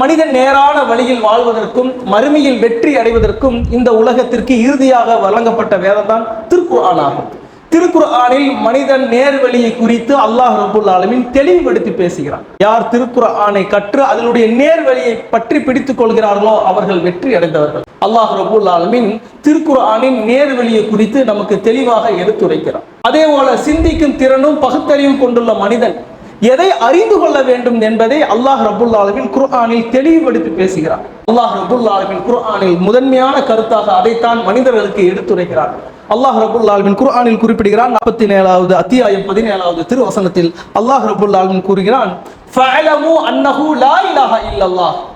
மனிதன் நேரான வழியில் வாழ்வதற்கும் மறுமையில் வெற்றி அடைவதற்கும் இந்த உலகத்திற்கு இறுதியாக வழங்கப்பட்ட வேதம் தான் திருக்குர்ஆன் ஆகும் திருக்குர்ஆனில் மனிதன் நேர்வழியை குறித்து அல்லாஹ் ரபுல் ஆலமின் தெளிவுபடுத்தி பேசுகிறான். யார் திருக்குர்ஆனை கற்று அதனுடைய நேர்வழியை பற்றி பிடித்துக் கொள்கிறார்களோ அவர்கள் வெற்றி அடைந்தவர்கள். அல்லாஹ் ரபுல் ஆலமின் திருக்குர்ஆனின் நேர்வழியை குறித்து நமக்கு தெளிவாக எடுத்துரைக்கிறான். அதே போல சிந்திக்கும் திறனும் பகுத்தறிவும் கொண்டுள்ள மனிதன் எதை அறிந்து கொள்ள வேண்டும் என்பதை அல்லாஹ் ரபுல் ஆலமின் குர்ஆனில் தெளிவுபடுத்தி பேசுகிறார். அல்லாஹ் ரபுல் ஆலமின் குர்ஆனில் முதன்மையான கருத்தாக அதைத்தான் மனிதர்களுக்கு எடுத்துரைக்கிறார். அல்லாஹ் ரபுல் ஆலமின் குர்ஆனில் குறிப்பிடுகிறான் நாற்பத்தி ஏழாவது அத்தியாயம் பதினேழாவது திருவசனத்தில் அல்லாஹ் ரபுல் ஆலமின் கூறுகிறான்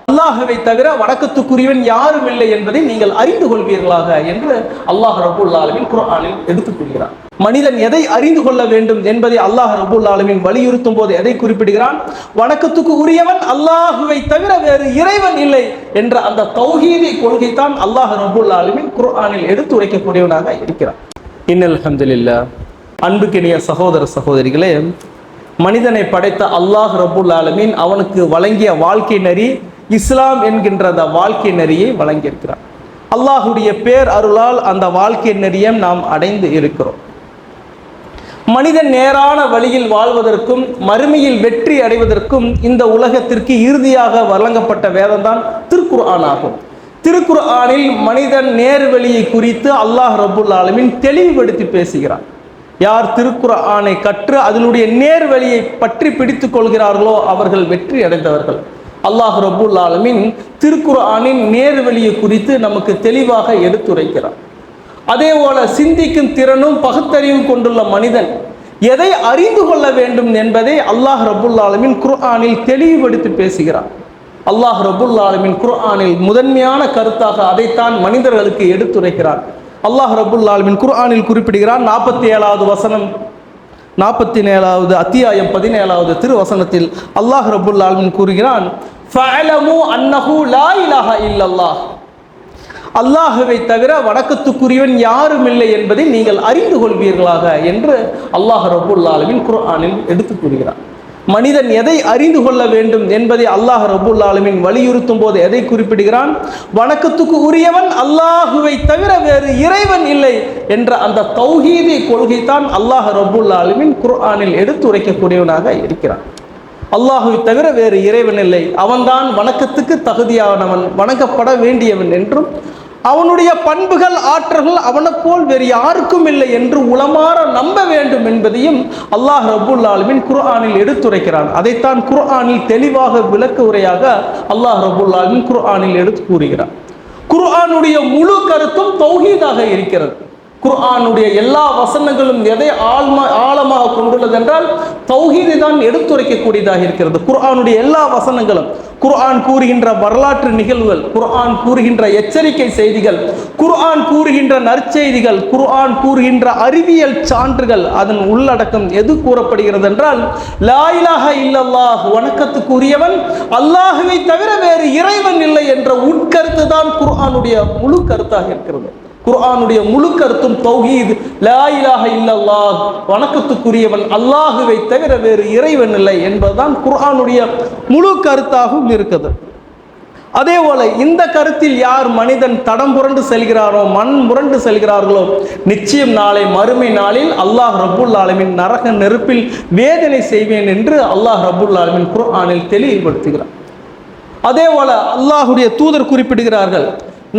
அல்லாஹவை தவிர வணக்கத்துக்குரியவன் யாரும் இல்லை என்பதை நீங்கள் அறிந்து கொள்வீர்களாக என்று அல்லாஹ் ரபுல் ஆலமின் குர்ஆனில் எடுத்துக் கூறுகிறார் மனிதன் எதை அறிந்து கொள்ள வேண்டும் என்பதை அல்லாஹ் ரபுல் ஆலமின் வலியுறுத்தும் போது எதை குறிப்பிடுகிறான்? வணக்கத்துக்கு உரியவன் அல்லாஹுவை தவிர வேறு இறைவன் இல்லை என்ற அந்த தௌஹீதி கொள்கை தான் அல்லாஹ் ரபுல் ஆலமின் குர்ஆனில் எடுத்து உரைக்கக்கூடியவனாக இருக்கிறான். இன்னல் அல்ஹம்துலில்லாஹ் அன்புக்கினிய சகோதர சகோதரிகளே மனிதனை படைத்த அல்லாஹ் ரபுல் ஆலமீன் அவனுக்கு வழங்கிய வாழ்க்கை நெறி இஸ்லாம் என்கின்ற அந்த வாழ்க்கை நெறியை வழங்கியிருக்கிறார் அல்லாஹுடைய பேர் அருளால் அந்த வாழ்க்கை நெறியை நாம் அடைந்து இருக்கிறோம். மனிதன் நேரான வழியில் வாழ்வதற்கும் மறுமையில் வெற்றி அடைவதற்கும் இந்த உலகத்திற்கு இறுதியாக வழங்கப்பட்ட வேதம்தான் திருக்குர் திருக்குர்ஆன் ஆகும் திருக்குர்ஆனில் மனிதன் நேர்வழியை குறித்து அல்லாஹ் ரபுல் ஆலமின் தெளிவுபடுத்தி பேசுகிறான். யார் திருக்குர்ஆனை கற்று அதனுடைய நேர்வழியை பற்றி பிடித்து கொள்கிறார்களோ அவர்கள் வெற்றி அடைந்தவர்கள். அல்லாஹ் ரபுல் ஆலமின் நேர் நேர்வழியை குறித்து நமக்கு தெளிவாக எடுத்துரைக்கிறார் அதே போல சிந்திக்கும் திறனும் பகுத்தறிவும் கொண்டுள்ள மனிதன் எதை அறிந்து கொள்ள வேண்டும் என்பதை அல்லாஹ் ரபுல்லாலமின் குர்ஆனில் தெளிவுபடுத்தி பேசுகிறார் அல்லாஹ் ரபுல்லாலமின் குர்ஆனில் முதன்மையான கருத்தாக அதைத்தான் மனிதர்களுக்கு எடுத்துரைக்கிறார் அல்லாஹ் ரபுல்லாலமின் குர்ஆனில் குறிப்பிடுகிறார் நாற்பத்தி ஏழாவது வசனம் நாற்பத்தி ஏழாவது அத்தியாயம் பதினேழாவது திருவசனத்தில் அல்லாஹ் ரபுல்லாலமின் கூறுகிறான் ஃபஅலமு அன்னஹு லா இலாஹ இல்லல்லாஹ் அல்லாஹுவை தவிர வணக்கத்துக்குரியவன் யாரும் இல்லை என்பதை நீங்கள் அறிந்து கொள்வீர்களாக என்று அல்லாஹ் ரபுல் ஆலமின் குர்ஆனில் எடுத்து கூறுகிறார் மனிதன் எதை அறிந்து கொள்ள வேண்டும் என்பதை அல்லாஹ் ரபுல் ஆலமின் வலியுறுத்தும் போது எதை குறிப்பிடுகிறான்? வணக்கத்துக்கு உரியவன் அல்லாஹுவை தவிர வேறு இறைவன் இல்லை என்ற அந்த தௌஹீதி கொள்கை தான் அல்லாஹ் ரபுல் ஆலமின் குர்ஆனில் எடுத்துரைக்கக்கூடியவனாக இருக்கிறான். அல்லாஹுவை தவிர வேறு இறைவன் இல்லை. அவன்தான் வணக்கத்துக்கு தகுதியானவன் வணங்கப்பட வேண்டியவன் என்றும் அவனுடைய பண்புகள் ஆற்றல்கள் அவனைப் போல் வேறு யாருக்கும் இல்லை என்று உளமாற நம்ப வேண்டும் என்பதையும் அல்லாஹ் ரபுல் ஆலமின் குர்ஆனில் எடுத்துரைக்கிறான். அதைத்தான் குர்ஆனில் தெளிவாக விளக்க உரையாக அல்லாஹ் ரபுல் ஆலமின் குர்ஆனில் எடுத்து கூறுகிறான். குர்ஆனுடைய முழு கருத்தும் தௌஹீதாக இருக்கிறது. குர்ஆனுடைய எல்லா வசனங்களும் எதை ஆழ்மா ஆழமாக கொண்டுள்ளது என்றால் தௌஹீதை தான் எடுத்துரைக்கக்கூடியதாக இருக்கிறது. குர்ஆனுடைய எல்லா வசனங்களும் குர்ஆன் கூறுகின்ற வரலாற்று நிகழ்வுகள் குர்ஆன் கூறுகின்ற எச்சரிக்கை செய்திகள் குர்ஆன் கூறுகின்ற நற்செய்திகள் குர்ஆன் கூறுகின்ற அறிவியல் சான்றுகள் அதன் உள்ளடக்கம் எது கூறப்படுகிறது என்றால் லாயிலாக இல்லல்லாஹ் வணக்கத்துக்குரியவன் அல்லாஹுவை தவிர வேறு இறைவன் இல்லை என்ற உட்கருத்து தான் குர்ஆனுடைய முழு கருத்தாக இருக்கிறது. குர்ஆனுடைய முழு கருத்தும் தௌஹீத் லா இலாஹ இல்லல்லாஹ் வணக்கத்துக்குரியவன் அல்லாஹுவை தவிர வேறு இறைவன் இல்லை என்பதுதான் குர்ஆனுடைய முழு கருத்தாகவும் இருக்குது. அதே போல இந்த கருத்தில் யார் மனிதன் தடம் புரண்டு செல்கிறாரோ மண் முரண்டு செல்கிறார்களோ நிச்சயம் நாளை மறுமை நாளில் அல்லாஹ் ரபுல் ஆலமின் நரக நெருப்பில் வேதனை செய்வேன் என்று அல்லாஹ் ரபுல் ஆலமின் குர்ஆனில் தெளிவுபடுத்துகிறார். அதே போல அல்லாஹுடைய தூதர் குறிப்பிடுகிறார்கள்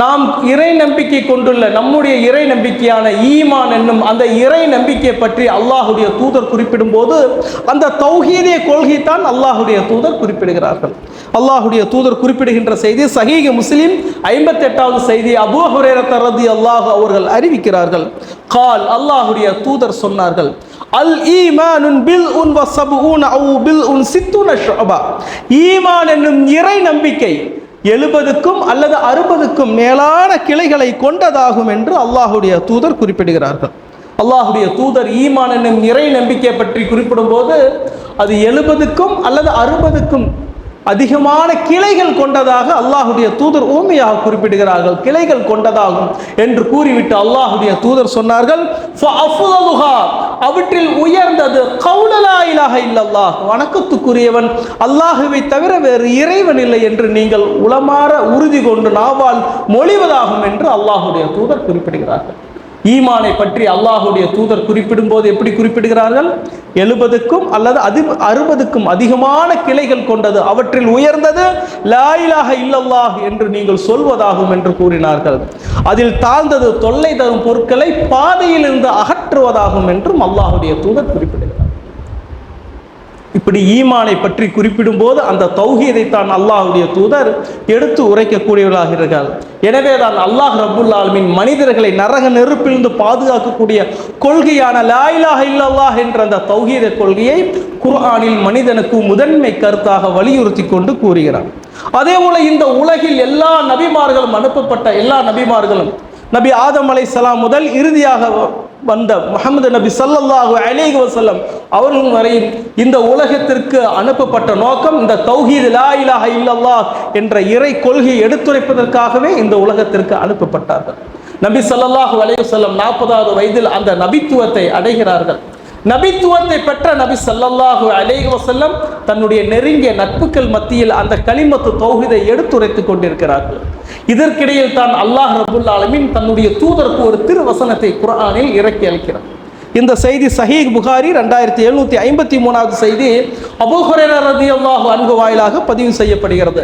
நாம் இறை நம்பிக்கை கொண்டுள்ள நம்முடைய இறை நம்பிக்கையான ஈமான் என்னும் அந்த இறை நம்பிக்கையை பற்றி அல்லாஹுடைய தூதர் குறிப்பிடும் போது அந்த தௌஹீதிய கொள்கை தான் அல்லாஹுடைய தூதர் குறிப்பிடுகிறார்கள். அல்லாஹுடைய தூதர் குறிப்பிடுகின்ற செய்தி சஹீக முஸ்லீம் ஐம்பத்தி எட்டாவது செய்தி அபூ தரதி அல்லாஹ் அவர்கள் அறிவிக்கிறார்கள். கால் அல்லாஹுடைய தூதர் சொன்னார்கள் அல் ஈமானுன் பில் உன் வசபு உன் அவு பில் உன் சித்துன ஷபா ஈமான் என்னும் இறை நம்பிக்கை எழுபதுக்கும் அல்லது அறுபதுக்கும் மேலான கிளைகளை கொண்டதாகும் என்று அல்லாஹுடைய தூதர் குறிப்பிடுகிறார்கள். அல்லாஹுடைய தூதர் ஈமான் என்னும் இறை நம்பிக்கை பற்றி குறிப்பிடும் போது அது எழுபதுக்கும் அல்லது அறுபதுக்கும் அதிகமான கிளைகள் கொண்டதாக அல்லாஹுடைய தூதர் ஊமையாக குறிப்பிடுகிறார்கள். கிளைகள் கொண்டதாகும் என்று கூறிவிட்டு அல்லாஹுடைய தூதர் சொன்னார்கள் அவற்றில் உயர்ந்தது கௌலலா இலாஹ வணக்கத்துக்குரியவன் அல்லாஹுவை தவிர வேறு இறைவன் இல்லை என்று நீங்கள் உளமாற உறுதி கொண்டு நாவால் மொழிவதாகும் என்று அல்லாஹுடைய தூதர் குறிப்பிடுகிறார்கள். ஈமானை பற்றி அல்லாஹுடைய தூதர் குறிப்பிடும் போது எப்படி குறிப்பிடுகிறார்கள்? எழுபதுக்கும் அல்லது அது அறுபதுக்கும் அதிகமான கிளைகள் கொண்டது அவற்றில் உயர்ந்தது லாயிலாக இல்லல்லாஹ் என்று நீங்கள் சொல்வதாகும் என்று கூறினார்கள். அதில் தாழ்ந்தது தொல்லை தரும் பொருட்களை பாதையிலிருந்து அகற்றுவதாகும் என்றும் அல்லாஹுடைய தூதர் குறிப்பிடுகிறார். இப்படி ஈமானை பற்றி குறிப்பிடும்போது அந்த தௌஹீதை தான் அல்லாஹுடைய தூதர் எடுத்து உரைக்கக்கூடியவர்களாக இருக்கிறார் எனவே தான் அல்லாஹ் ரபுல்லாலுமின் மனிதர்களை நரக நெருப்பிலிருந்து பாதுகாக்கக்கூடிய கொள்கையான லாயிலாக இல்லல்லாஹ் என்ற அந்த தௌஹீத கொள்கையை குர்ஆனில் மனிதனுக்கு முதன்மை கருத்தாக வலியுறுத்தி கொண்டு கூறுகிறார். அதே போல இந்த உலகில் எல்லா நபிமார்களும் அனுப்பப்பட்ட எல்லா நபிமார்களும் நபி ஆதம் அலை முதல் இறுதியாக வந்த முகமது நபி ஸல்லல்லாஹு அலேஹி வசல்லம் அவர்கள் வரையும் இந்த உலகத்திற்கு அனுப்பப்பட்ட நோக்கம் இந்த தௌஹீத் லா இலாஹ இல்லல்லாஹ் என்ற இறை கொள்கையை எடுத்துரைப்பதற்காகவே இந்த உலகத்திற்கு அனுப்பப்பட்டார்கள். நபி ஸல்லல்லாஹு அலேஹி வஸல்லம் நாற்பதாவது வயதில் அந்த நபித்துவத்தை அடைகிறார்கள். நபித்துவத்தை பெற்ற நபி ஸல்லல்லாஹு அலேஹி வசல்லம் தன்னுடைய நெருங்கிய நட்புகள் மத்தியில் அந்த களிமத்து தௌஹீதை எடுத்துரைத்துக் கொண்டிருக்கிறார்கள். இதற்கிடையில் தான் அல்லாஹ் ரபுல் ஆலமின் தன்னுடைய தூதருக்கு ஒரு திருவசனத்தை குரானில் இறக்கி அளிக்கிறார். இந்த செய்தி சஹீஹ் புகாரி ரெண்டாயிரத்தி எழுநூத்தி ஐம்பத்தி மூணாவது செய்தி அபூ ஹுரைரா அன்பு வாயிலாக பதிவு செய்யப்படுகிறது.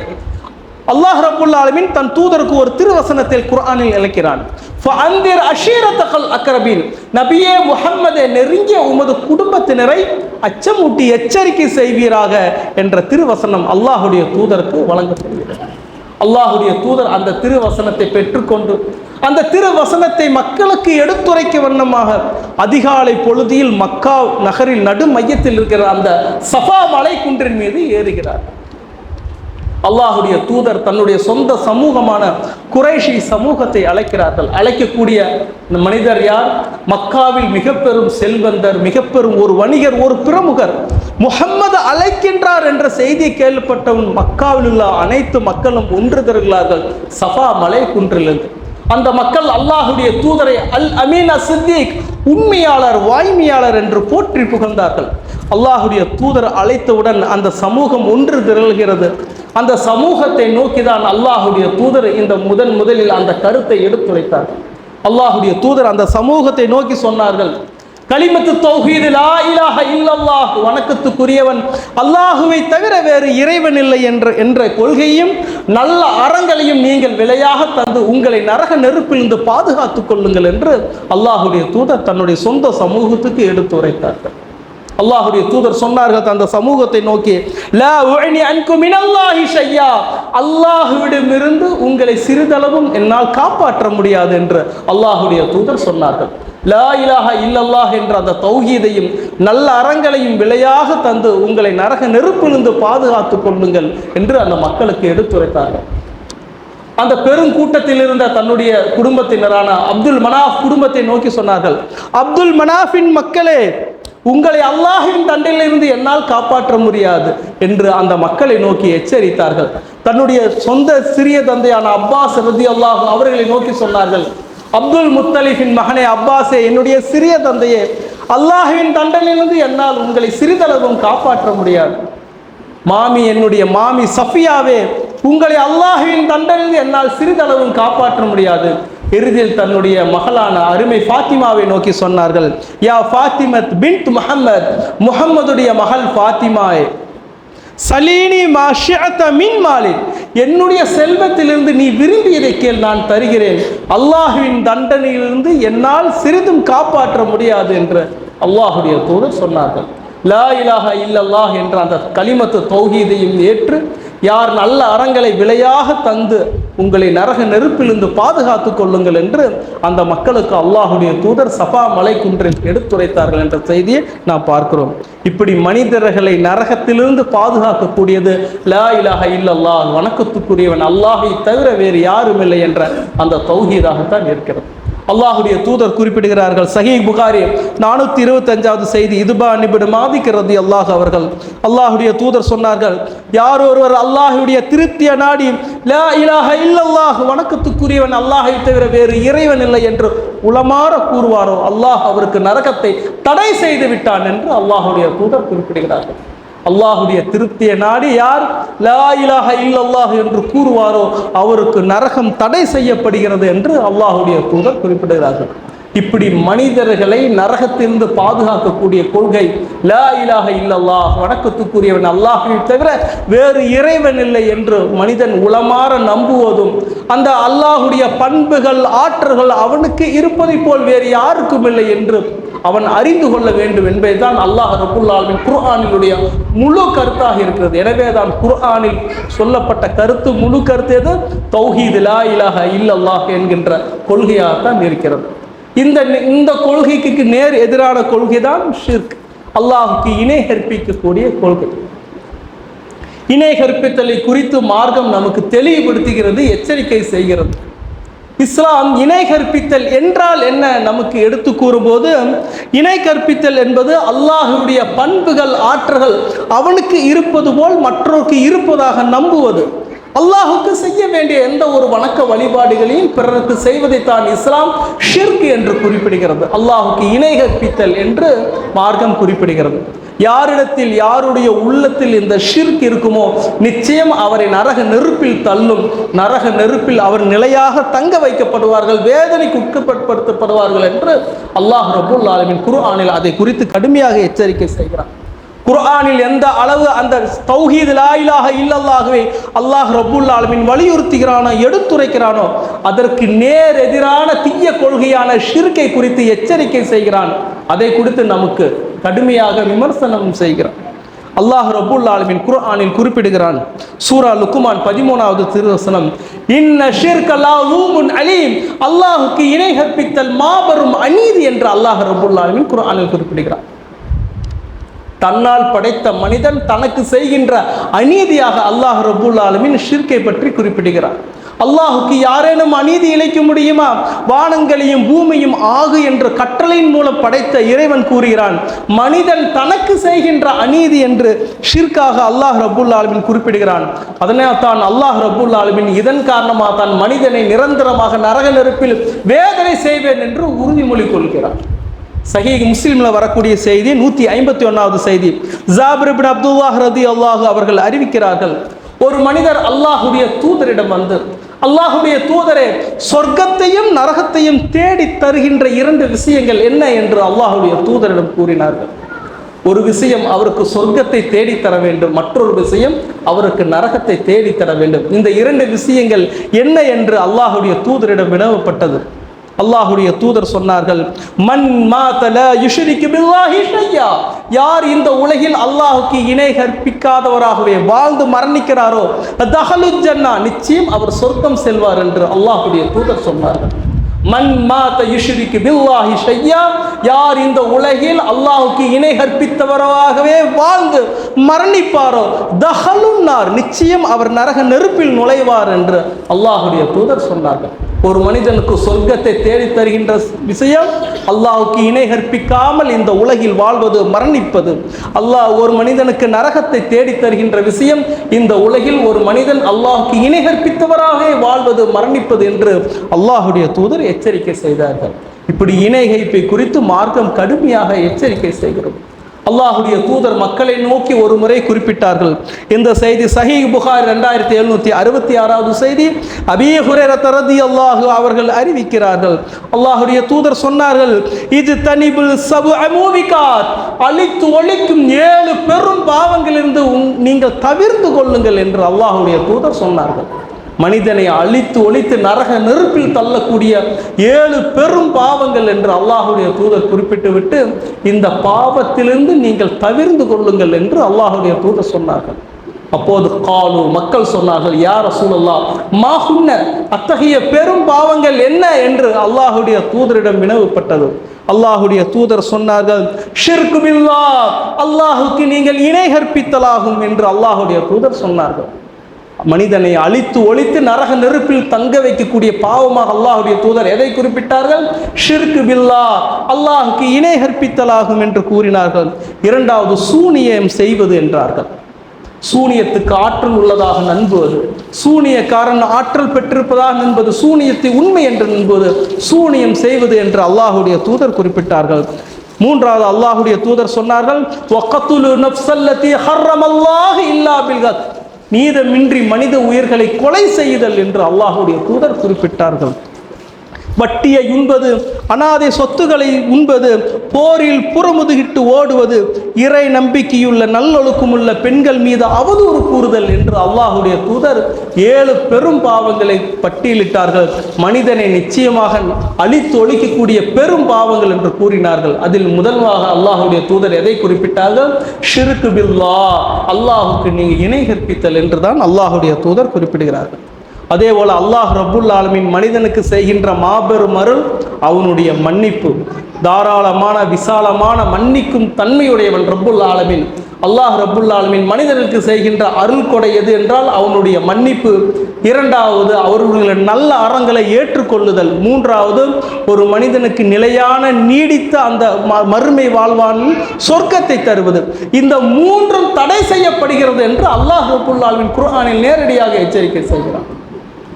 அல்லாஹ் ரப்புல் ஆலமின் தன் தூதருக்கு ஒரு திருவசனத்தில் குரானில் இழைக்கிறான் ஃபஅந்திர் நபியே முகம்மதே நெருங்கிய உமது குடும்பத்தினரை அச்சமூட்டி எச்சரிக்கை செய்வீராக என்ற திருவசனம் அல்லாஹுடைய தூதருக்கு வழங்கப்படுகிறது. அல்லாஹுடைய தூதர் அந்த திருவசனத்தை பெற்றுக்கொண்டு அந்த திருவசனத்தை மக்களுக்கு எடுத்துரைக்க வண்ணமாக அதிகாலை பொழுதியில் மக்கா நகரில் நடு மையத்தில் இருக்கிற அந்த சஃபா மலை குன்றின் மீது ஏறுகிறார். அல்லாஹுடைய தூதர் தன்னுடைய சொந்த சமூகமான குறைஷி சமூகத்தை அழைக்கிறார்கள். அழைக்கக்கூடிய இந்த மனிதர் யார்? மக்காவில் மிக பெரும் செல்வந்தர் மிக பெரும் ஒரு வணிகர் ஒரு பிரமுகர். முகம்மது அழைக்கின்றார் என்ற செய்தி கேள்விப்பட்டவன் மக்காவில் உள்ள அனைத்து மக்களும் ஒன்று திரள்கிறார்கள் சஃபா மலை குன்றிலிருந்து அந்த மக்கள் அல்லாஹுடைய தூதரை அல் அமீன் சித்திக் உண்மையாளர் வாய்மையாளர் என்று போற்றி புகழ்ந்தார்கள். அல்லாஹுடைய தூதர் அழைத்தவுடன் அந்த சமூகம் ஒன்று திரள்கிறது. அந்த சமூகத்தை நோக்கி தான் அல்லாஹுடைய தூதர் இந்த முதன் முதலில் அந்த கருத்தை எடுத்துரைத்தார். அல்லாஹுடைய தூதர் அந்த சமூகத்தை நோக்கி சொன்னார்கள். களிமத்து தௌஹீது லா இலாஹ இல்லல்லாஹ். வணக்கத்துக்குரியவன் அல்லாஹுவை தவிர வேறு இறைவன் இல்லை என்ற என்ற கொள்கையும் நல்ல அறங்களையும் நீங்கள் விலையாக தந்து உங்களை நரக நெருப்பிலிருந்து பாதுகாத்துக் கொள்ளுங்கள் என்று அல்லாஹுடைய தூதர் தன்னுடைய சொந்த சமூகத்துக்கு எடுத்துரைத்தார்கள். அல்லாஹுடைய தூதர் சொன்னார்கள் அந்த சமூகத்தை நோக்கி லா உஅனி அன்கும் மினல்லாஹி ஷையா. அல்லாஹ்விடமிருந்து உங்களை சிறிதளவும் என்னால் காப்பாற்ற முடியாது என்று அல்லாஹுடைய தூதர் சொன்னார்கள். லா இலாக இல்லல்லாஹ் என்ற அந்த தௌஹீதையும் நல்ல அறங்களையும் விலையாக தந்து உங்களை நரக நெருப்பிலிருந்து பாதுகாத்துக் கொள்ளுங்கள் என்று அந்த மக்களுக்கு எடுத்துரைத்தார்கள். அந்த பெருங்கூட்டத்தில் இருந்த தன்னுடைய குடும்பத்தினரான அப்துல் மனாஃப் குடும்பத்தை நோக்கி சொன்னார்கள் அப்துல் மனாஃபின் மக்களே உங்களை அல்லாஹின் தண்டையிலிருந்து என்னால் காப்பாற்ற முடியாது என்று அந்த மக்களை நோக்கி எச்சரித்தார்கள். தன்னுடைய சொந்த சிறிய தந்தையான அப்பாஸ் ரதி அல்லாஹ் அவர்களை நோக்கி சொன்னார்கள் அப்துல் முத்தலிஃபின் மகனே அப்பாஸே என்னுடைய சிறிய தந்தையே அல்லாஹுவின் தண்டனையிலிருந்து என்னால் உங்களை சிறிதளவும் காப்பாற்ற முடியாது. மாமி என்னுடைய மாமி சஃபியாவே உங்களை அல்லாஹுவின் தண்டனையிலிருந்து என்னால் சிறிதளவும் காப்பாற்ற முடியாது. இறுதியில் தன்னுடைய மகளான அருமை ஃபாத்திமாவை நோக்கி சொன்னார்கள் யா ஃபாத்திமத் பின்ட் முஹம்மத் முஹம்மதுடைய மகள் ஃபாத்திமாயே சலீனி மாஷியத்த மின் மாலின் என்னுடைய செல்வத்திலிருந்து நீ விரும்பியதை கேள் நான் தருகிறேன். அல்லாஹுவின் தண்டனையிலிருந்து என்னால் சிறிதும் காப்பாற்ற முடியாது என்று அல்லாஹுடைய தூதர் சொன்னார்கள். லா இலாஹ இல்லல்லாஹ் என்ற அந்த களிமத்து தௌஹீதையும் ஏற்று யார் நல்ல அறங்களை விலையாக தந்து உங்களை நரக நெருப்பிலிருந்து பாதுகாத்து கொள்ளுங்கள் என்று அந்த மக்களுக்கு அல்லாஹுடைய தூதர் சபா மலை குன்றில் எடுத்துரைத்தார்கள் என்ற செய்தியை நாம் பார்க்கிறோம். இப்படி மனிதர்களை நரகத்திலிருந்து பாதுகாக்கக்கூடியது லா இலாக இல்லல்லா வணக்கத்துக்குரியவன் அல்லாஹை தவிர வேறு யாரும் இல்லை என்ற அந்த தௌஹீதாகத்தான் இருக்கிறது. அல்லாஹுடைய தூதர் குறிப்பிடுகிறார்கள். சஹி புகாரி நானூற்றி இருபத்தஞ்சாவது செய்தி இதுபா நிபிடு மாதிக்கிறது அல்லாஹ் அவர்கள். அல்லாஹுடைய தூதர் சொன்னார்கள் யார் ஒருவர் அல்லாஹுடைய திருப்திய நாடி லா இலாஹ இல்லல்லாஹ் வணக்கத்துக்குரியவன் அல்லாஹை தவிர வேறு இறைவன் இல்லை என்று உளமாற கூறுவாரோ அல்லாஹ் அவருக்கு நரகத்தை தடை செய்து விட்டான் என்று அல்லாஹுடைய தூதர் குறிப்பிடுகிறார்கள். அல்லாஹுடைய திருப்திய நாடி யார்? லா இலாஹ இல்லல்லாஹ் என்று கூறுவாரோ அவருக்கு நரகம் தடை செய்யப்படுகிறது என்று அல்லாஹுடைய தூதர் குறிப்பிடுகிறார்கள். இப்படி மனிதர்களை நரகத்திலிருந்து பாதுகாக்கக்கூடிய கொள்கை லா இலாக இல்லல்லாஹ் வணக்கத்துக்குரியவன் அல்லாஹை தவிர வேறு இறைவன் இல்லை என்று மனிதன் உளமாற நம்புவதும் அந்த அல்லாஹுடைய பண்புகள் ஆற்றல்கள் அவனுக்கு இருப்பதை போல் வேறு யாருக்கும் இல்லை என்று அவன் அறிந்து கொள்ள வேண்டும் என்பதுதான் அல்லாஹ் ரபுல்லாவின் குர்ஆனினுடைய முழு கருத்தாக இருக்கிறது. எனவே தான் குர்ஆனில் சொல்லப்பட்ட கருத்து முழு கருத்து எது? தௌஹீத் லா இலாஹ இல்லல்லாஹ் என்கின்ற கொள்கையாகத்தான் இருக்கிறது. இந்த இந்த கொள்கைக்கு நேர் எதிரான கொள்கை தான் ஷிர்க். அல்லாஹுக்கு இணை கற்பிக்கக்கூடிய கொள்கை. இணை கற்பித்தலை குறித்து மார்க்கம் நமக்கு தெளிவுபடுத்துகிறது எச்சரிக்கை செய்கிறது. இஸ்லாம் இணை கற்பித்தல் என்றால் என்ன நமக்கு எடுத்து கூறும்போது இணை கற்பித்தல் என்பது அல்லாஹுடைய பண்புகள் ஆற்றல்கள் அவனுக்கு இருப்பது போல் மற்றொருக்கு இருப்பதாக நம்புவது. அல்லாஹுக்கு செய்ய வேண்டிய எந்த ஒரு வணக்க வழிபாடுகளையும் பிறருக்கு செய்வதைத்தான் இஸ்லாம் ஷிர்க் என்று குறிப்பிடுகிறது. அல்லாஹுக்கு இணை கற்பித்தல் என்று மார்க்கம் குறிப்பிடுகிறது. யாரிடத்தில் யாருடைய உள்ளத்தில் இந்த ஷிர்க் இருக்குமோ நிச்சயம் அவரை நரக நெருப்பில் தள்ளும். நரக நெருப்பில் அவர் நிலையாக தங்க வைக்கப்படுவார்கள் வேதனைக்கு உட்கப்படுத்தப்படுவார்கள் என்று அல்லாஹ் ரபுல் ஆலமின் குர்ஆனில் அதை குறித்து கடுமையாக எச்சரிக்கை செய்கிறார் குர்ஆனில் எந்த அளவு அந்த தௌஹீது லாயிலாக இல்லல்லாகவே அல்லாஹ் ரபுல் ஆலமின் வலியுறுத்துகிறானோ எடுத்துரைக்கிறானோ அதற்கு நேர் எதிரான தீய கொள்கையான ஷிர்கை குறித்து எச்சரிக்கை செய்கிறான். அதை குறித்து நமக்கு கடுமையாக விமர்சனம் செய்கிறான். அல்லாஹ் ரபுல் ஆலமின் குர்ஆனில் குறிப்பிடுகிறான். சூரா லுக்குமான் பதிமூணாவது திருவசனம் இன்ன ஷிர்க லூமுன் அலீம். அல்லாஹுக்கு இணை கற்பித்தல் மாபெரும் அநீதி என்று அல்லாஹ் ரபுல் ஆலமின் குர்ஆனில் குறிப்பிடுகிறான். தன்னால் படைத்த மனிதன் தனக்கு செய்கின்ற அநீதியாக அல்லாஹ் ரபுல் ஆலமின் ஷிர்கை பற்றி குறிப்பிடுகிறார் அல்லாஹுக்கு யாரேனும் அநீதி இழைக்க முடியுமா? வானங்களையும் பூமியும் ஆகு என்ற கற்றலையின் மூலம் படைத்த இறைவன் கூறுகிறான் மனிதன் தனக்கு செய்கின்ற அநீதி என்று ஷிர்காக அல்லாஹ் ரபுல் ஆலமின் குறிப்பிடுகிறான். அதனால் தான் அல்லாஹ் ரபுல் ஆலமின் இதன் காரணமாக தான் மனிதனை நிரந்தரமாக நரக நெருப்பில் வேதனை செய்வேன் என்று உறுதிமொழி கொள்கிறான். சஹீ முஸ்லீம்ல வரக்கூடிய செய்தி நூத்தி ஐம்பத்தி ஒன்னாவது செய்தி. ஜாபிரபின் அப்துல்லாஹ் ரதி அல்லாஹு அவர்கள் அறிவிக்கிறார்கள் ஒரு மனிதர் அல்லாஹுடைய தூதரிடம் வந்து அல்லாஹுடைய தூதரே சொர்க்கத்தையும் நரகத்தையும் தேடி தருகின்ற இரண்டு விஷயங்கள் என்ன என்று அல்லாஹுடைய தூதரிடம் கூறினார்கள். ஒரு விஷயம் அவருக்கு சொர்க்கத்தை தேடித்தர வேண்டும் மற்றொரு விஷயம் அவருக்கு நரகத்தை தேடித்தர தர வேண்டும். இந்த இரண்டு விஷயங்கள் என்ன என்று அல்லாஹுடைய தூதரிடம் வினவப்பட்டது. அல்லாஹுடைய தூதர் சொன்னார்கள் மன் மாதல யுஷரிக்கு பில்லாஹி ஷையா. யார் இந்த உலகில் அல்லாஹுக்கு இணை கற்பிக்காதவராகவே வாழ்ந்து மரணிக்கிறாரோ தஹலு ஜன்னா நிச்சயம் அவர் சொர்க்கம் செல்வார் என்று அல்லாஹுடைய தூதர் சொன்னார்கள். மன் மாத யுஷரிக்கு பில்லாஹி ஷையா. யார் இந்த உலகில் அல்லாஹுக்கு இணை கற்பித்தவராகவே வாழ்ந்து மரணிப்பாரோ தஹலுன்னார் நிச்சயம் அவர் நரக நெருப்பில் நுழைவார் என்று அல்லாஹுடைய தூதர் சொன்னார்கள். ஒரு மனிதனுக்கு சொர்க்கத்தை தேடி தருகின்ற விஷயம் அல்லாவுக்கு இணை கற்பிக்காமல் இந்த உலகில் வாழ்வது மரணிப்பது. அல்லாஹ் ஒரு மனிதனுக்கு நரகத்தை தேடி தருகின்ற விஷயம் இந்த உலகில் ஒரு மனிதன் அல்லாஹுக்கு இணை கற்பித்தவராக வாழ்வது மரணிப்பது என்று அல்லாஹுடைய தூதர் எச்சரிக்கை செய்தார்கள். இப்படி இணை கைப்பை குறித்து மார்க்கம் கடுமையாக எச்சரிக்கை செய்கிறது. அல்லாஹுடைய தூதர் மக்களை நோக்கி ஒரு முறை குறிப்பிட்டார்கள். இந்த செய்தி சஹீ புகார் ரெண்டாயிரத்தி எழுநூற்றி அறுபத்தி ஆறாவது செய்தி அபீ ஹுரேர தரதி அல்லாஹு அவர்கள் அறிவிக்கிறார்கள். அல்லாஹுடைய தூதர் சொன்னார்கள் இது தனிபுல் சபு அமூவிகாத் அழித்து ஒழிக்கும் ஏழு பெரும் பாவங்களிலிருந்து நீங்கள் தவிர்த்து கொள்ளுங்கள் என்று அல்லாஹுடைய தூதர் சொன்னார்கள். மனிதனை அழித்து ஒழித்து நரக நெருப்பில் தள்ளக்கூடிய ஏழு பெரும் பாவங்கள் என்று அல்லாஹுடைய தூதர் குறிப்பிட்டு விட்டு இந்த பாவத்திலிருந்து நீங்கள் தவிர்ந்து கொள்ளுங்கள் என்று அல்லாஹுடைய தூதர் சொன்னார்கள். அப்போது காலு மக்கள் சொன்னார்கள் யார் சூழல்லா மாஹுன்ன அத்தகைய பெரும் பாவங்கள் என்ன? என்று அல்லாஹுடைய தூதரிடம் வினவுப்பட்டது. அல்லாஹுடைய தூதர் சொன்னார்கள் ஷிர்கு அல்லாஹுக்கு நீங்கள் இணை கற்பித்தலாகும் என்று அல்லாஹுடைய தூதர் சொன்னார்கள். மனிதனை அழித்து ஒழித்து நரக நெருப்பில் தங்க வைக்கக்கூடிய பாவமாக அல்லாஹுடைய தூதர் எதை குறிப்பிட்டார்கள்? ஷிர்கு பில்லா அல்லாஹுக்கு இணை கற்பித்தலாகும் என்று கூறினார்கள். இரண்டாவது சூனியம் செய்வது என்றார்கள். சூனியத்துக்கு ஆற்றல் உள்ளதாக நம்புவது சூனியக்காரன் ஆற்றல் பெற்றிருப்பதாக நண்பது சூனியத்தை உண்மை என்று நண்பது சூனியம் செய்வது என்று அல்லாஹுடைய தூதர் குறிப்பிட்டார்கள். மூன்றாவது அல்லாஹுடைய தூதர் சொன்னார்கள் நீதமின்றி மனித உயிர்களை கொலை செய்தல் என்று அல்லாஹுடைய தூதர் குறிப்பிட்டார்கள். வட்டியை உண்பது அனாதை சொத்துக்களை உண்பது போரில் புறமுதுகிட்டு ஓடுவது இறை நம்பிக்கையுள்ள நல்லொழுக்கமுள்ள பெண்கள் மீது அவதூறு கூறுதல் என்று அல்லாஹுடைய தூதர் ஏழு பெரும் பாவங்களை பட்டியலிட்டார்கள். மனிதனை நிச்சயமாக அழித்து ஒழிக்கக்கூடிய பெரும் பாவங்கள் என்று கூறினார்கள். அதில் முதல்வாக அல்லாஹுடைய தூதர் எதை குறிப்பிட்டார்கள்? ஷிருக்கு பில்லா அல்லாஹுக்கு நீங்கள் இணை கற்பித்தல் என்றுதான் அல்லாஹுடைய தூதர் குறிப்பிடுகிறார்கள். அதே போல் அல்லாஹ் ரபுல் ஆலமின் மனிதனுக்கு செய்கின்ற மாபெரும் அருள் அவனுடைய மன்னிப்பு. தாராளமான விசாலமான மன்னிக்கும் தன்மையுடையவன் ரப்புல் ஆலமின். அல்லாஹ் ரப்புல் ஆலமின் மனிதனுக்கு செய்கின்ற அருள் கொடை எது என்றால் அவனுடைய மன்னிப்பு. இரண்டாவது அவர்களுடைய நல்ல அறங்களை ஏற்றுக்கொள்ளுதல். மூன்றாவது ஒரு மனிதனுக்கு நிலையான நீடித்த அந்த ம- மறுமை வாழ்வானில் சொர்க்கத்தை தருவது. இந்த மூன்றும் தடை செய்யப்படுகிறது என்று அல்லாஹ் ரப்புல் ஆலமீன் குர்ஆனில் நேரடியாக எச்சரிக்கை செய்கிறான்.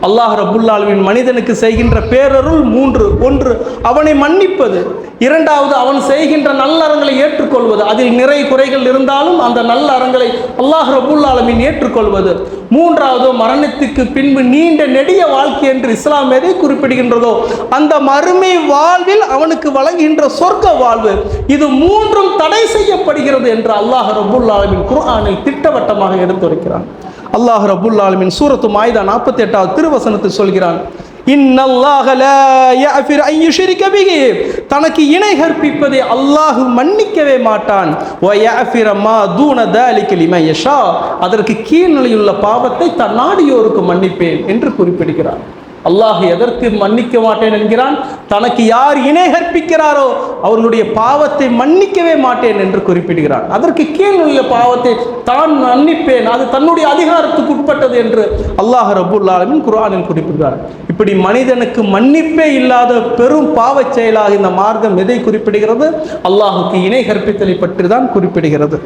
அல்லாஹ் ரபுல்லாலுவின் மனிதனுக்கு செய்கின்ற பேரருள் மூன்று. ஒன்று அவனை மன்னிப்பது. இரண்டாவது அவன் செய்கின்ற நல்லறங்களை ஏற்றுக்கொள்வது. அதில் நிறை குறைகள் இருந்தாலும் அந்த நல்ல அறங்களை அல்லாஹ் ரபுல்லாலமின் ஏற்றுக்கொள்வது. மூன்றாவது மரணத்துக்கு பின்பு நீண்ட நெடிய வாழ்க்கை என்று இஸ்லாம் எதை குறிப்பிடுகின்றதோ அந்த மறுமை வாழ்வில் அவனுக்கு வழங்குகின்ற சொர்க்க வாழ்வு. இது மூன்றும் தடை செய்யப்படுகிறது என்று அல்லாஹ் ரப்புல் குர்ஆனை குர்ஆனில் திட்டவட்டமாக எடுத்துரைக்கிறான். அல்லாஹ் ரபுல் ஆலமின் சூரத்து மாயுதா நாற்பத்தி எட்டாவது திருவசனத்தை சொல்கிறான் தனக்கு இணை கற்பிப்பதை அல்லாஹ் மன்னிக்கவே மாட்டான். தூன அதற்கு கீழ்நிலையுள்ள பாவத்தை தன் நாடியோருக்கு மன்னிப்பேன் என்று குறிப்பிடுகிறார். அல்லாஹ் எதற்கு மன்னிக்க மாட்டேன் என்கிறான்? தனக்கு யார் இணை கற்பிக்கிறாரோ அவர்களுடைய பாவத்தை மன்னிக்கவே மாட்டேன் என்று குறிப்பிடுகிறான். அதற்கு கீழ் உள்ள பாவத்தை தான் மன்னிப்பேன். அது தன்னுடைய அதிகாரத்துக்கு உட்பட்டது என்று அல்லாஹ் ரபுல் குரானில் குறிப்பிடுகிறார். இப்படி மனிதனுக்கு மன்னிப்பே இல்லாத பெரும் பாவச் செயலாக இந்த மார்க்கம் எதை குறிப்பிடுகிறது? அல்லாஹுக்கு இணை கற்பித்தலை பற்றி தான் குறிப்பிடுகிறது.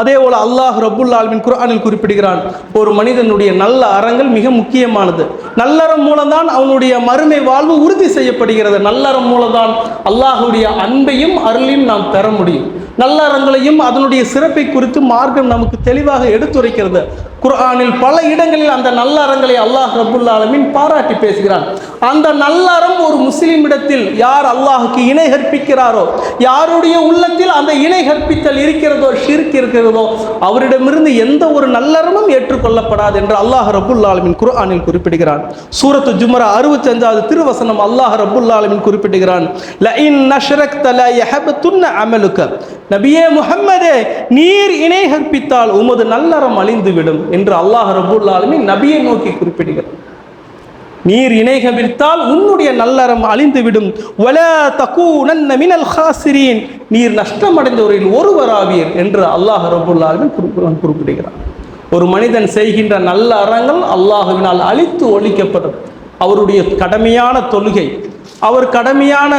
அதே போல் அல்லாஹ் ரப்புல் ஆலமின் குர்ஆனில் குறிப்பிடுகிறான் ஒரு மனிதனுடைய நல்ல அறங்கள் மிக முக்கியமானது. நல்லறம் மூலம்தான் அவனுடைய மறுமை வாழ்வு உறுதி செய்யப்படுகிறது. நல்லறம் மூலம்தான் அல்லாஹுடைய அன்பையும் அருளையும் நாம் பெற முடியும். நல்லறங்களையும் அதனுடைய சிறப்பை குறித்து மார்க்கம் நமக்கு தெளிவாக எடுத்துரைக்கிறது. குர்ஆனில் பல இடங்களில் அந்த நல்லறங்களை அல்லாஹ் ரப்புல் பாராட்டி பேசுகிறான். அந்த நல்லறம் ஒரு முஸ்லிமிடத்தில் யார் அல்லாஹுக்கு இணை கற்பிக்கிறாரோ யாருடைய உள்ளத்தில் அந்த இணை கற்பித்தல் இருக்கிறதோ ஷிர்க் இருக்கிறதோ அவரிடமிருந்து எந்த ஒரு நல்லறமும் ஏற்றுக்கொள்ளப்படாது என்று அல்லாஹ் ரப்புல் ஆலமீன் குர்ஆனில் குறிப்பிடுகிறான். சூரத்து ஜுமரா அறுபத்தஞ்சாவது திருவசனம் அல்லாஹ் ரப்புல் ஆலமீன் குறிப்பிடுகிறான். யஹபத்துன்ன அமலுக்க. நபியே முஹம்மதே நீர் இணை கற்பித்தால் உமது நல்லறம் அழிந்துவிடும் என்று அல்லாஹ் ரப்புல் நபியை நோக்கி குறிப்பிடுகிறார் நீர் இணை கவிழ்த்தால் உன்னுடைய நல்லறம் அழிந்துவிடும். வல தக்கூனன்ன மினல் ஹாசிரீன். நீர் நஷ்டமடைந்தவரில் ஒருவராவீர் என்று அல்லாஹ் ரபுல் குறிப்பிடுகிறார். ஒரு மனிதன் செய்கின்ற நல்ல அறங்கள் அல்லாஹுவினால் அழித்து ஒழிக்கப்படும். அவருடைய கடமையான தொழுகை அவர் கடமையான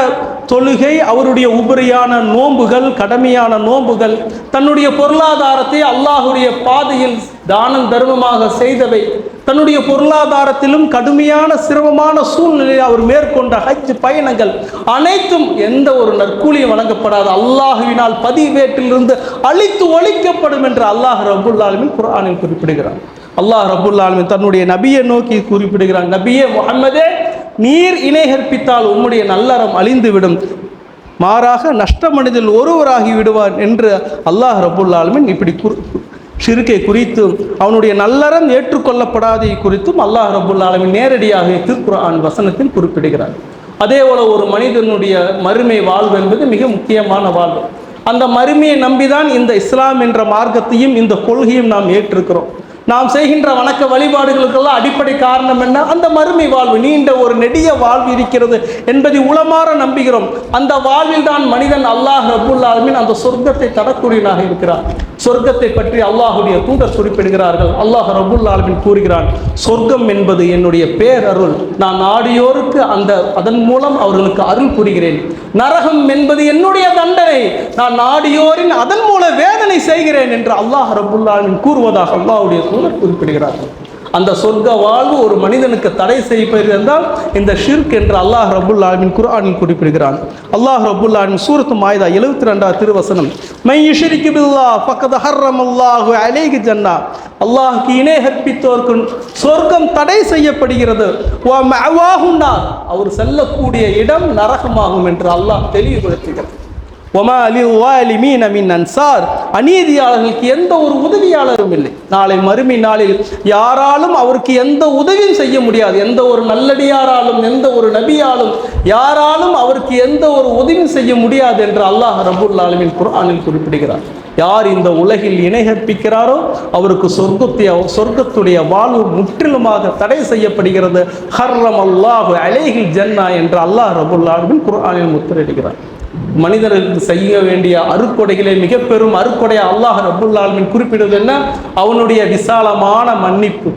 தொழுகை அவருடைய உபரியான நோன்புகள் கடமையான நோன்புகள் தன்னுடைய பொருளாதாரத்தை அல்லாஹுடைய பாதையில் தானம் தர்மமாக செய்தவை. தன்னுடைய பொருளாதாரத்திலும் கடுமையான சிரமமான சூழ்நிலையை அவர் மேற்கொண்ட ஹஜ் பயணங்கள் அனைத்தும் எந்த ஒரு நற்கூலியும் வழங்கப்படாத. அல்லாஹுவினால் பதிவேட்டிலிருந்து அழித்து ஒழிக்கப்படும் என்று அல்லாஹ் ரபுல்லாலுமின் குரானில் குறிப்பிடுகிறார் அல்லாஹ் ரபுல் தன்னுடைய நபியை நோக்கி குறிப்பிடுகிறார் நபியே முகமதே நீர் இணை கற்பித்தால் உம்முடைய நல்லறம் அழிந்துவிடும். மாறாக நஷ்டமனிதில் ஒருவராகி விடுவார் என்று அல்லாஹ் ரபுல்லாலுமின் இப்படி குறி ஷிருக்கை குறித்தும் அவனுடைய நல்லறம் ஏற்றுக்கொள்ளப்படாதை குறித்தும் அல்லாஹ் ரபுல் ஆலமின் நேரடியாக திருக்குர்ஆன் வசனத்தில் குறிப்பிடுகிறார். அதே போல ஒரு மனிதனுடைய மறுமை வாழ்வு என்பது மிக முக்கியமான வாழ்வு. அந்த மறுமையை நம்பிதான் இந்த இஸ்லாம் என்ற மார்க்கத்தையும் இந்த கொள்கையும் நாம் ஏற்றிருக்கிறோம் நாம் செய்கின்ற வணக்க வழிபாடுகளுக்கெல்லாம் அடிப்படை காரணம் என்ன? அந்த மறுமை வாழ்வு நீண்ட ஒரு நெடிய வாழ்வு இருக்கிறது என்பதை உளமாற நம்புகிறோம். அந்த வாழ்வில் தான் மனிதன் அல்லாஹ் ரபுல் அந்த சொர்க்கத்தை தரக்கூடியனாக இருக்கிறார் சொர்க்கத்தை பற்றி அல்லாஹுடைய தூண்டர் குறிப்பிடுகிறார்கள். அல்லாஹ் ரபுல்லாலமின் கூறுகிறான் சொர்க்கம் என்பது என்னுடைய பேரருள். நான் நாடியோருக்கு அந்த அதன் மூலம் அவர்களுக்கு அருள் புரிகிறேன். நரகம் என்பது என்னுடைய தண்டனை. நான் நாடியோரின் அதன் மூலம் வேதனை செய்கிறேன் என்று அல்லாஹ் ரபுல்லாலமின் கூறுவதாக அல்லாஹுடைய தூதர் குறிப்பிடுகிறார்கள் அந்த சொர்க்க வாழ்வு ஒரு மனிதனுக்கு தடை செய்யப்பட்டிருந்தால் இந்த ஷிர்க் என்று அல்லாஹ் ரபுல் ஆலமின் குரானில் குறிப்பிடுகிறான். அல்லாஹ் ரபுல் ஆலமின் சூரத்து மாயுதா எழுபத்தி ரெண்டாவது திருவசனம் மை யுஷரிக்கு பில்லா பக்கத்து ஹர்ரம் அல்லாஹு அலேகி ஜன்னா. அல்லாஹுக்கு இணை கற்பித்தோர்க்கு சொர்க்கம் தடை செய்யப்படுகிறது. அவர் செல்லக்கூடிய இடம் நரகமாகும் என்று அல்லாஹ் தெளிவுபடுத்துகிறது ஒமா அலி மீன் மின் அன்சார் அநீதியாளர்களுக்கு எந்த ஒரு உதவியாளரும் இல்லை. நாளை மறுமை நாளில் யாராலும் அவருக்கு எந்த உதவியும் செய்ய முடியாது. எந்த ஒரு நல்லடியாராலும் எந்த ஒரு நபியாலும் யாராலும் அவருக்கு எந்த ஒரு உதவியும் செய்ய முடியாது என்று அல்லாஹ் ரபுல் ஆலமின் குரானில் குறிப்பிடுகிறார். யார் இந்த உலகில் இணைகற்பிக்கிறாரோ அவருக்கு சொர்க்கத்தை சொர்க்கத்துடைய வாழ்வு முற்றிலுமாக தடை செய்யப்படுகிறது. ஹர்ரம் அல்லாஹு அலேஹில் ஜன்னா என்று அல்லாஹ் ரபுல் ஆலமின் குர்ஆனில் முத்திரிடுகிறார் மனிதர்களுக்கு செய்ய வேண்டிய அருக்கொடைகளை மிக பெரும் அருக்கொடையை அல்லாஹ் ரபுல் குறிப்பிடுவது என்ன? அவனுடைய விசாலமான மன்னிப்பு.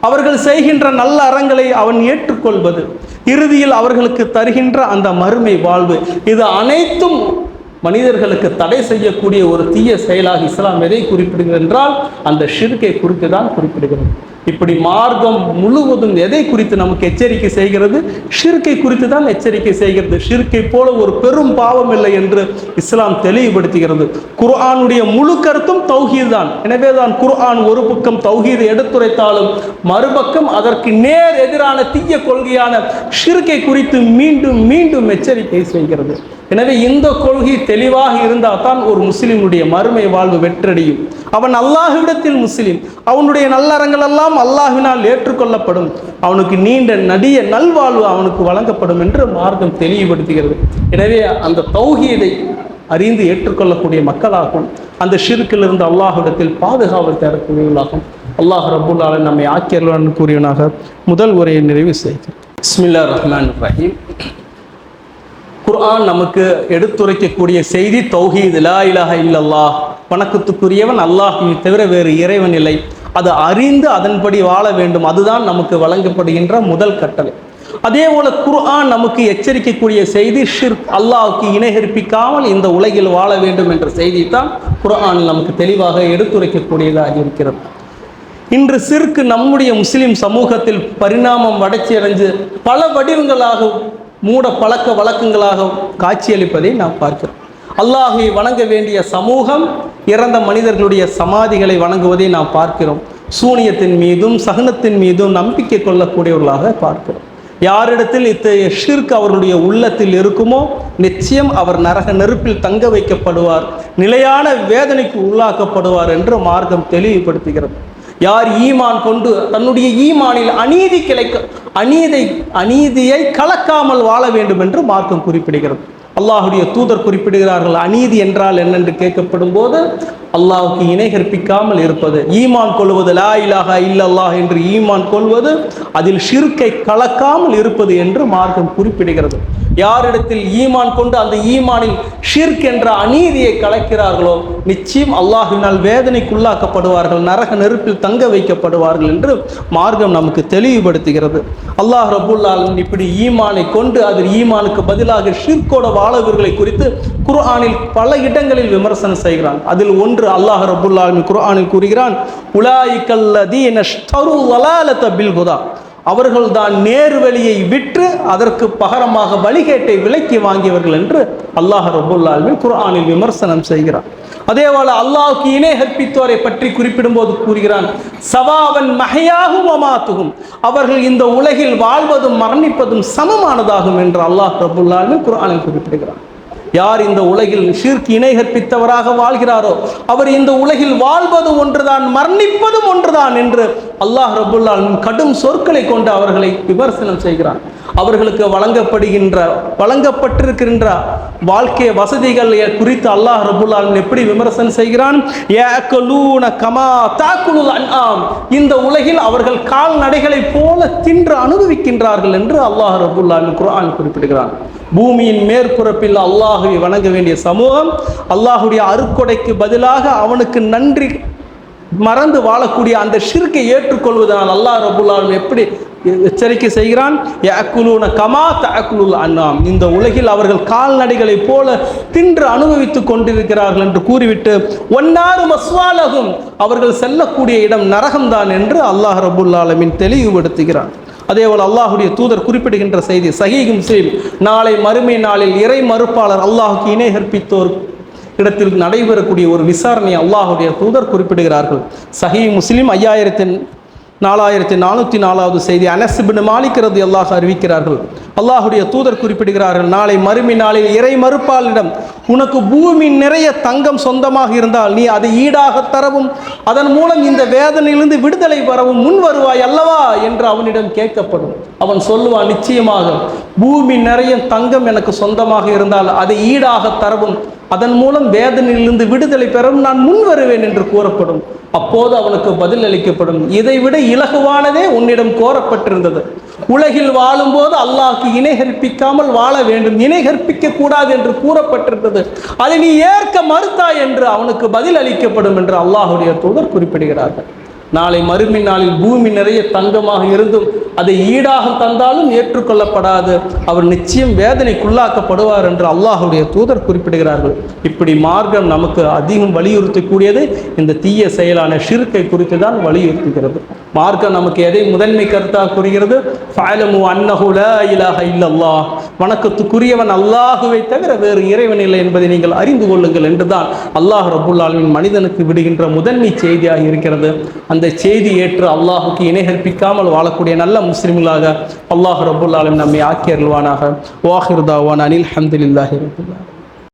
அவர்கள் செய்கின்ற நல்ல அறங்களை அவன் ஏற்றுக்கொள்வது. இறுதியில் அவர்களுக்கு தருகின்ற அந்த மறுமை வாழ்வு. இது அனைத்தும் மனிதர்களுக்கு தடை செய்யக்கூடிய ஒரு தீய செயலாக இஸ்லாம் எதை குறிப்பிடுகிறது என்றால் அந்த ஷிர்கை குறித்து தான் குறிப்பிடுகிறது. இப்படி மார்க்கம் முழுவதும் எதை குறித்து நமக்கு எச்சரிக்கை செய்கிறது? ஷிர்கை குறித்து தான் எச்சரிக்கை செய்கிறது. ஷிர்கை போல ஒரு பெரும் பாவம் இல்லை என்று இஸ்லாம் தெளிவுபடுத்துகிறது. குர்ஆனுடைய முழு கருத்தும் தௌஹீத் தான். எனவே தான் குர்ஆன் ஒரு பக்கம் தௌஹீதை எடுத்துரைத்தாலும் மறுபக்கம் அதற்கு நேர் எதிரான தீய கொள்கையான ஷிர்கை குறித்து மீண்டும் மீண்டும் எச்சரிக்கை செய்கிறது. எனவே இந்த கொள்கை தெளிவாக இருந்தால் தான் ஒரு முஸ்லிமுடைய மறுமை வாழ்வு வெற்றடையும். அவன் அல்லாஹுவிடத்தில் முஸ்லீம். அவனுடைய நல்லறங்கள் எல்லாம் அல்லாஹினால் ஏற்றுக்கொள்ளப்படும். அவனுக்கு நீண்ட நடிய நல்வாழ்வு அவனுக்கு வழங்கப்படும் என்று மார்க்கம் தெளிவுபடுத்துகிறது. எனவே அந்த தௌஹீதை அறிந்து ஏற்றுக்கொள்ளக்கூடிய மக்களாகும். அந்த ஷிர்க்கிலிருந்து அல்லாஹ்விடத்தில் பாதுகாவல் தேடக்கூடியவர்களாகும். அல்லாஹ் ரபுல் நம்மை ஆக்கியர்களுடன் கூறியவனாக முதல் உரையை நிறைவு செய்கிறேன். பிஸ்மில்லா ரஹ்மான் ரஹீம். குர்ஆன் நமக்கு எடுத்துரைக்கக்கூடிய செய்தி தௌஹீத் லா இலாஹ இல்லல்லா வணக்கத்துக்குரியவன் அல்லாஹை தவிர வேறு இறைவன் இல்லை. அது அறிந்து அதன்படி வாழ வேண்டும். அதுதான் நமக்கு வழங்கப்படுகின்ற முதல் கட்டளை. அதே போல குர்ஆன் நமக்கு எச்சரிக்கக்கூடிய செய்தி ஷிர்க். அல்லாஹுக்கு இணைகர்பிக்காமல் இந்த உலகில் வாழ வேண்டும் என்ற செய்தி தான் குர்ஆன் நமக்கு தெளிவாக எடுத்துரைக்கக்கூடியதாக இருக்கிறது. இன்று சிற்கு நம்முடைய முஸ்லிம் சமூகத்தில் பரிணாமம் வளர்ச்சியடைஞ்சு பல வடிவங்களாக மூட பழக்க வழக்கங்களாக காட்சியளிப்பதை நாம் பார்க்கிறோம். அல்லாஹை வணங்க வேண்டிய சமூகம் இறந்த மனிதர்களுடைய சமாதிகளை வணங்குவதை நாம் பார்க்கிறோம். சூனியத்தின் மீதும் சகனத்தின் மீதும் நம்பிக்கை கொள்ளக்கூடியவர்களாக பார்க்கிறோம். யாரிடத்தில் இத்தகைய ஷிர்க் அவருடைய உள்ளத்தில் இருக்குமோ நிச்சயம் அவர் நரக நெருப்பில் தங்க வைக்கப்படுவார் நிலையான வேதனைக்கு உள்ளாக்கப்படுவார் என்று மார்க்கம் தெளிவுபடுத்துகிறது. யார் ஈமான் கொண்டு தன்னுடைய ஈமானில் அநீதி கிளைக்க அநீதை அநீதியை கலக்காமல் வாழ வேண்டும் என்று மார்க்கம் குறிப்பிடுகிறது. அல்லாஹுடைய தூதர் குறிப்பிடுகிறார்கள் அநீதி என்றால் என்னென்று கேட்கப்படும் போது அல்லாஹுக்கு இணை கற்பிக்காமல் இருப்பது ஈமான் கொள்வது லா இலாக இல்லல்லாஹ் என்று ஈமான் கொள்வது அதில் ஷிர்கை கலக்காமல் இருப்பது என்று மார்க்கம் குறிப்பிடுகிறது. யாரிடத்தில் ஈமான் கொண்டு அந்த ஈமானில் ஷிர்க் என்ற அநீதியை கலக்கிறார்களோ நிச்சயம் அல்லாஹினால் வேதனைக்குள்ளாக்கப்படுவார்கள் நரக நெருப்பில் தங்க வைக்கப்படுவார்கள் என்று மார்க்கம் நமக்கு தெளிவுபடுத்துகிறது. அல்லாஹ் ரபுல்லாலன் இப்படி ஈமானை கொண்டு அதில் ஈமானுக்கு பதிலாக ஷிர்கோட வாழவர்களை குறித்து குர்ஆனில் பல இடங்களில் விமர்சனம் செய்கிறான். அதில் ஒன்று அல்லாஹ் ரபுல்லாலின் குர்ஆனில் கூறுகிறான் உலாய்கல்லதீன ஷ்தரு வலாலத பில் குதா அவர்கள்தான் நேர்வழியை விற்று அதற்கு பகரமாக வழிகேட்டை விலக்கி வாங்கியவர்கள் என்று அல்லாஹ் ரபுல்லாலுமே குரானில் விமர்சனம் செய்கிறான். அதே போல அல்லாஹ்வுக்கு இணை கற்பித்தோரை பற்றி குறிப்பிடும்போது கூறுகிறான் சவாவன் மகையாகும் அமாத்துகும் அவர்கள் இந்த உலகில் வாழ்வதும் மரணிப்பதும் சமமானதாகும் என்று அல்லாஹ் ரபுல்லாலுமே குரானில் குறிப்பிடுகிறான். யார் இந்த உலகில் ஷிர்க் இணை கற்பித்தவராக வாழ்கிறாரோ அவர் இந்த உலகில் வாழ்வது ஒன்றுதான் மரணிப்பதும் ஒன்றுதான் என்று அல்லாஹ் ரபுல்லால் கடும் சொற்களை கொண்டு அவர்களை விமர்சனம் செய்கிறான். அவர்களுக்கு வழங்கப்படுகின்ற வழங்கப்பட்டிருக்கின்ற வாழ்க்கை வசதிகள் குறித்து அல்லாஹ் ரபுல்லால் எப்படி விமர்சனம் செய்கிறான்? கமா இந்த உலகில் அவர்கள் கால்நடைகளைப் போல தின்று அனுபவிக்கின்றார்கள் என்று அல்லாஹ் ரபுல்லால் குர்ஆன் குறிப்பிடுகிறான். பூமியின் மேற்புறப்பில் அல்லாஹுவை வணங்க வேண்டிய சமூகம் அல்லாஹுடைய அருக்கொடைக்கு பதிலாக அவனுக்கு நன்றி மறந்து வாழக்கூடிய அந்த ஷிர்கை ஏற்றுக்கொள்வதனால் அல்லாஹ் ரபுல்லாலும் எப்படி எச்சரிக்கை செய்கிறான் கமா தக்குலுல் அண்ணாம் இந்த உலகில் அவர்கள் கால்நடைகளைப் போல தின்று அனுபவித்துக் கொண்டிருக்கிறார்கள் என்று கூறிவிட்டு ஒன்னாறு மஸ்வாலகும் அவர்கள் செல்லக்கூடிய இடம் நரகம்தான் என்று அல்லாஹ் ரபுல்லாலமின் தெளிவுபடுத்துகிறான். அதேபோல் அல்லாஹுடைய தூதர் குறிப்பிடுகின்ற செய்தி சஹீஹ் முஸ்லீம். நாளை மறுமை நாளில் இறை மறுப்பாளர் அல்லாஹுக்கு இணை கற்பித்தோர் இடத்தில் நடைபெறக்கூடிய ஒரு விசாரணை அல்லாஹுடைய தூதர் குறிப்பிடுகிறார்கள். சஹி முஸ்லீம் ஐயாயிரத்தி நாலாயிரத்தி நானூற்றி நாலாவது செய்தி. அனசிபின் மாலிக்கிறது அல்லாஹ் அறிவிக்கிறார்கள். அல்லாஹுடைய தூதர் குறிப்பிடுகிறார்கள் நாளை மறுமை நாளில் இறை மறுப்பாளிடம் உனக்கு பூமி நிறைய தங்கம் சொந்தமாக இருந்தால் நீ அதை ஈடாக தரவும் அதன் மூலம் இந்த வேதனையிலிருந்து விடுதலை பெறவும் முன் வருவாய் அல்லவா? என்று அவனிடம் கேட்கப்படும். அவன் சொல்லுவான் நிச்சயமாக பூமி நிறைய தங்கம் எனக்கு சொந்தமாக இருந்தால் அதை ஈடாக தரவும் அதன் மூலம் வேதனையிலிருந்து விடுதலை பெறவும் நான் முன் வருவேன் என்று கூறப்படும். அப்போது அவனுக்கு பதில் அளிக்கப்படும். இதைவிட இலகுவானதே உன்னிடம் கோரப்பட்டிருந்தது. உலகில் வாழும்போது அல்லாஹ்க்கு இணை கற்பிக்காமல் வாழ வேண்டும். இணை கற்பிக்க கூடாது என்று கூறப்பட்டிருந்தது. அதை நீ ஏற்க மறுத்தாய் என்று அவனுக்கு பதில் அளிக்கப்படும் என்று அல்லாஹுடைய தூதர் குறிப்பிடுகிறார்கள். நாளை மறுமை நாளில் பூமி நிறைய தங்கமாக இருந்தும் அதை ஈடாக தந்தாலும் ஏற்றுக்கொள்ளப்படாது. அவர் நிச்சயம் வேதனைக்குள்ளாக்கப்படுவார் என்று அல்லாஹுடைய தூதர் குறிப்பிடுகிறார்கள். இப்படி மார்க்கம் நமக்கு அதிகம் வலியுறுத்தக்கூடியது இந்த தீய செயலான ஷிர்கை குறித்து தான் வலியுறுத்துகிறது. மார்க்கம் நமக்கு எதை முதன்மை கருத்தாக கூறுகிறது? ஃபஅலமு அன்னஹு இலாக இலாஹ இல்லல்லாஹ். வணக்கத்துக்குரியவன் அல்லாஹுவை தவிர வேறு இறைவன் இல்லை என்பதை நீங்கள் அறிந்து கொள்ளுங்கள் என்றுதான் அல்லாஹ் ரபுல் மனிதனுக்கு விடுகின்ற முதன்மை செய்தியாக இருக்கிறது. அந்த செய்தி ஏற்று அல்லாஹுக்கு இணை கற்பிக்காமல் வாழக்கூடிய நல்ல முஸ்லிம்களாக அல்லாஹ் ரபுல்லாலும் நம்மை ஆக்கி அருள்வானாக. வாஹிர் அனில் ஹம்துலில்லாஹி ரபுல்லா